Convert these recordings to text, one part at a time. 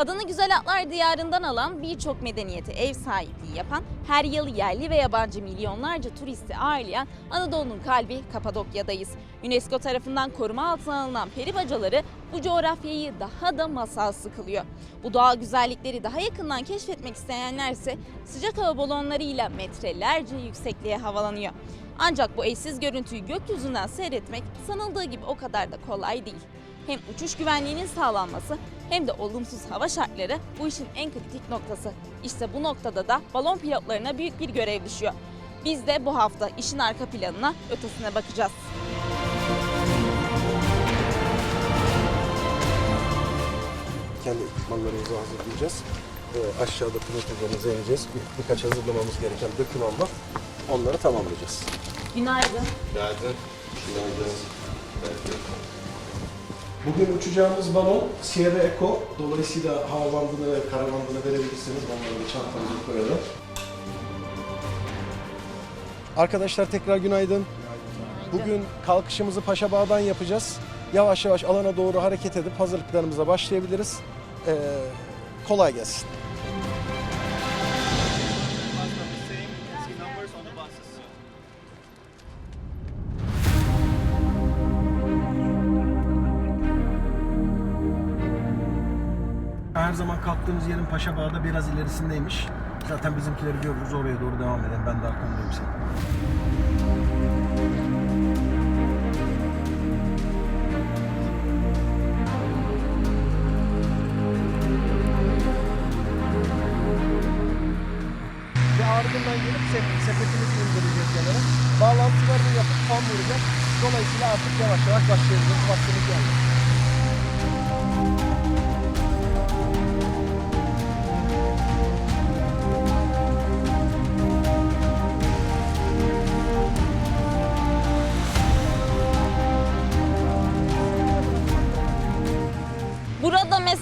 Adını güzel atlar diyarından alan birçok medeniyete ev sahipliği yapan, her yıl yerli ve yabancı milyonlarca turisti ağırlayan Anadolu'nun kalbi Kapadokya'dayız. UNESCO tarafından koruma altına alınan peri bacaları bu coğrafyayı daha da masalsı kılıyor. Bu doğal güzellikleri daha yakından keşfetmek isteyenlerse sıcak hava balonlarıyla metrelerce yüksekliğe havalanıyor. Ancak bu eşsiz görüntüyü gökyüzünden seyretmek sanıldığı gibi o kadar da kolay değil. Hem uçuş güvenliğinin sağlanması hem de olumsuz hava şartları bu işin en kritik noktası. İşte bu noktada da balon pilotlarına büyük bir görev düşüyor. Biz de bu hafta işin arka planına ötesine bakacağız. kendi ekipmanlarımızı hazırlayacağız. Ee, aşağıda pilotlarımızı ineceğiz. Bir, birkaç hazırlamamız gereken döküman var. Onları tamamlayacağız. Günaydın. Günaydın. Bugün uçacağımız balon Sierra Eco. Dolayısıyla hava bandını ve kara bandını verebilirsiniz. Onları da çantamıza koyalım. Arkadaşlar tekrar günaydın. Bugün kalkışımızı Paşabağ'dan yapacağız. Yavaş yavaş alana doğru hareket edip hazırlıklarımıza başlayabiliriz. Ee, kolay gelsin. Her zaman kalktığımız yerin Paşabağ'da biraz ilerisindeymiş. Zaten bizimkileri görürüz oraya doğru devam edelim. Ben de arkamdayım senin. Ve ardından gelip sep- sepetimizi indireceğiz kenara. Bağlantılarını yapıp tam vuracağız. Dolayısıyla artık yavaş yavaş başlayabiliriz. Vaktimiz geldi.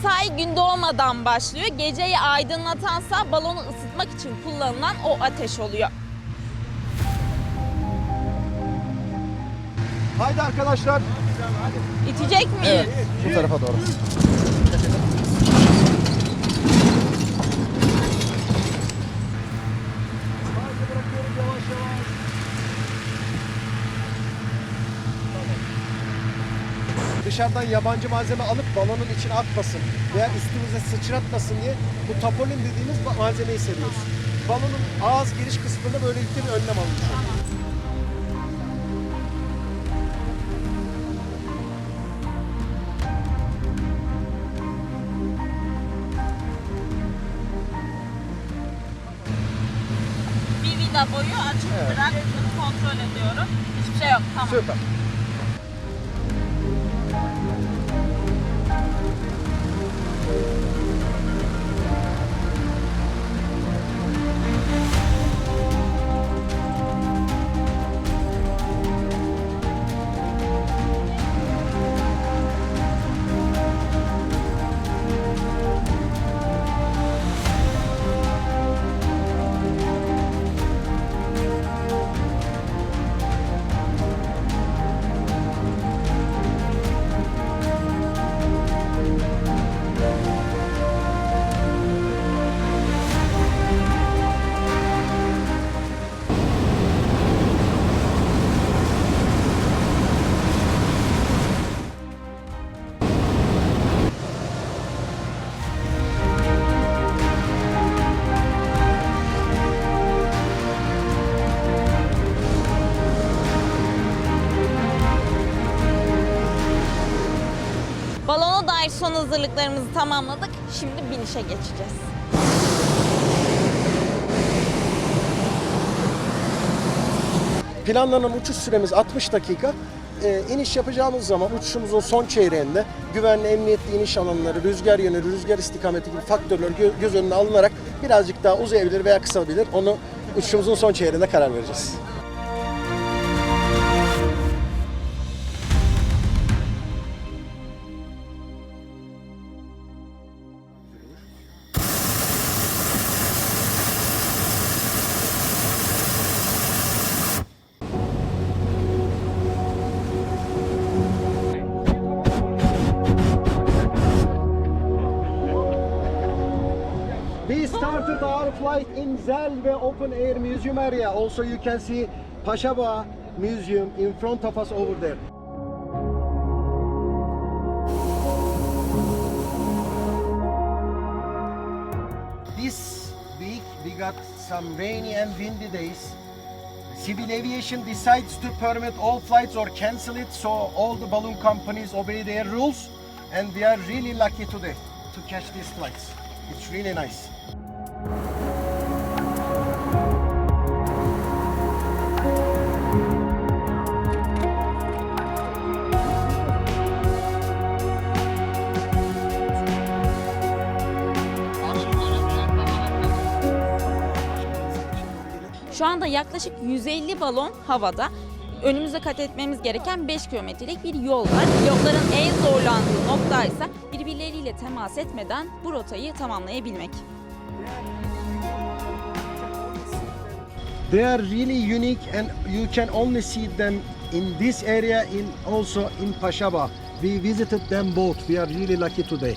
Mesai gün doğmadan başlıyor. Geceyi aydınlatansa balonu ısıtmak için kullanılan o ateş oluyor. Haydi arkadaşlar. İtecek miyiz? Bu tarafa doğru. Dışarıdan yabancı malzeme alıp balonun içine atmasın veya üstümüze sıçratmasın diye bu tapolin dediğimiz ma- malzemeyi seriyoruz. Balonun ağız giriş kısmında böylelikle bir önlem alınmış oluyor. Bir vida boyu açık Evet. bırak. Kontrol ediyorum. Hiçbir şey yok. Tamam. Süper. Dair son hazırlıklarımızı tamamladık. Şimdi binişe geçeceğiz. Planlanan uçuş süremiz 60 dakika. Ee, iniş yapacağımız zaman uçuşumuzun son çeyreğinde güvenli, emniyetli iniş alanları, rüzgar yönü, rüzgar istikameti gibi faktörler gö- göz önüne alınarak birazcık daha uzayabilir veya kısalabilir. Onu uçuşumuzun son çeyreğinde karar vereceğiz. Started our flight in Zelve Open Air Museum area. Also you can see Pashaba Museum in front of us over there. This week we got some rainy and windy days. Civil aviation decides to permit all flights or cancel it, so all the balloon companies obey their rules, and we are really lucky today to catch these flights. It's really nice. Şu anda yaklaşık 150 balon havada. Önümüzde kat etmemiz gereken 5 kilometrelik bir yol var. Pilotların en zorlandığı nokta ise birbirleriyle temas etmeden bu rotayı tamamlayabilmek. They are really unique and you can only see them in this area in also in Pashaba. We visited them both. We are really lucky today.